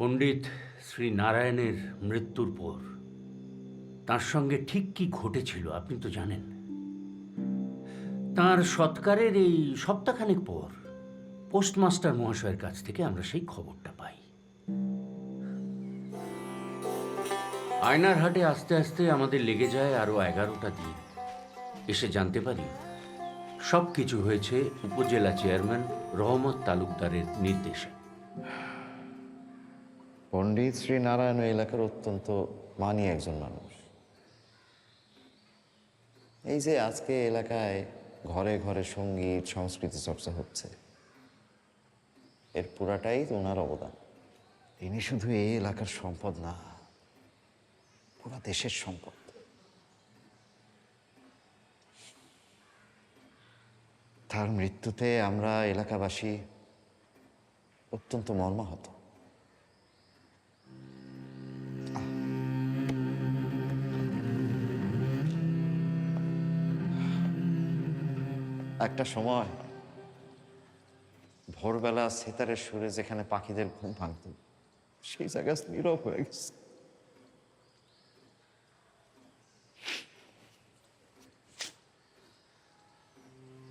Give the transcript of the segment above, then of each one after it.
পণ্ডিত শ্রী নারায়ণের মৃত্যুর পর। তার সঙ্গে ঠিক কি ঘটেছিল আপনি তো জানেন। তার সৎকারের এই সপ্তাহখানেক পর পোস্টমাস্টার মহাশয়ের কাছ থেকে আমরা সেই খবরটা পাই। আয়নার হাটে আস্তে আস্তে আমাদের লেগে যায় আরও এগারোটা দিন। এসে জানতে পারি সব কিছু হয়েছে উপজেলা চেয়ারম্যান রহমত তালুকদারের নির্দেশে। পণ্ডিত শ্রী নারায়ণ এলাকার অত্যন্ত মানি একজন মানুষ। এই যে আজকে এলাকায় ঘরে ঘরে সংগীত, সংস্কৃতি চর্চা হচ্ছে, এর পুরাটাই ওনার অবদান। তিনি শুধু এই এলাকার সম্পদ না, পুরা দেশের সম্পদ। তার মৃত্যুতে আমরা এলাকাবাসী অত্যন্ত মর্মাহত। একটা সময় ভোরবেলা সেতারের সুরে যেখানে পাখিদের ঘুম ভাঙত সেই জায়গা নীরব হয়ে গেছে।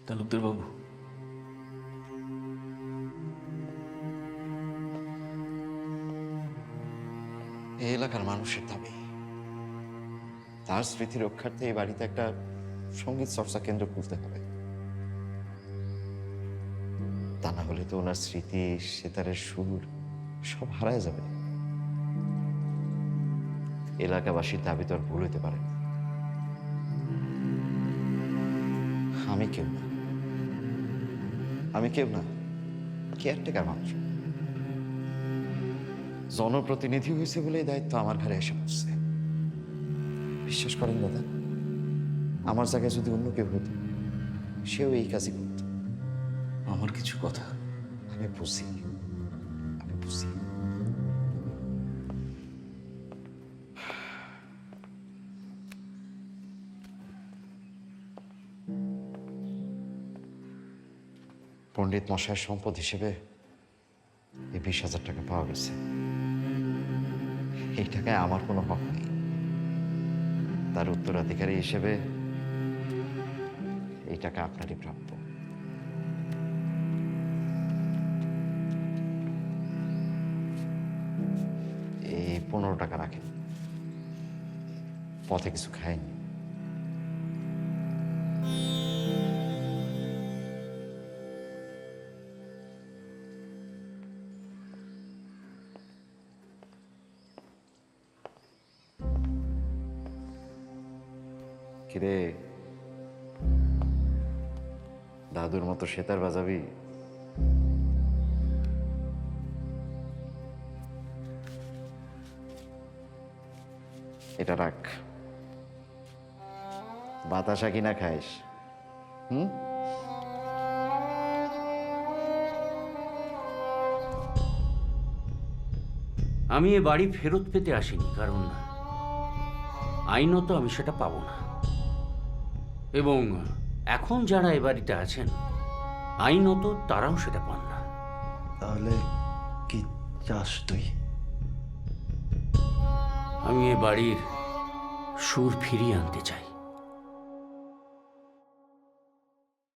তালুকদার বাবু এই এলাকার মানুষের দাবি তার স্মৃতি রক্ষার্থে এই বাড়িতে একটা সংগীত চর্চা কেন্দ্র খুলতে হবে। তা না হলে তো ওনার স্মৃতি, সেতারের সুর সব হারায় যাবে। এলাকাবাসীর দাবি তো আর ভুল হইতে পারে আমি কেউ না। আমি কেউ না, কেয়ারটেকার মানুষ। জনপ্রতিনিধি হয়েছে বলে দায়িত্ব আমার ঘরে এসে পড়ছে। বিশ্বাস করেন দাদা, আমার জায়গায় যদি অন্য কেউ হতো, সেও এই কাজই করত। আমার কিছু কথা। আমি বুঝি আমি বুঝি পণ্ডিত মশাইয়ের সম্পদ হিসেবে এই বিশ হাজার টাকা পাওয়া গেছে। এই টাকায় আমার কোনো হক নেই। তার উত্তরাধিকারী হিসেবে এই টাকা আপনারই প্রাপ্য। পনেরো টাকা রাখেন। পথে কিছু খায়নি। কিরে? দাদুর মতো সেতার বাজাবি? এটা রাখ। বাতাসা কিনা খাইস। হুম? আমি এ বাড়ি ফেরত পেতে আসিনি কারণ আইনত আমি সেটা পাবো না। এবং এখন যারা এ বাড়িতে আছেন আইনত তারাও সেটা পান না। তাহলে কি চাস তুই? আমি এ বাড়ির সুর ফিরিয়ে আনতে চাই।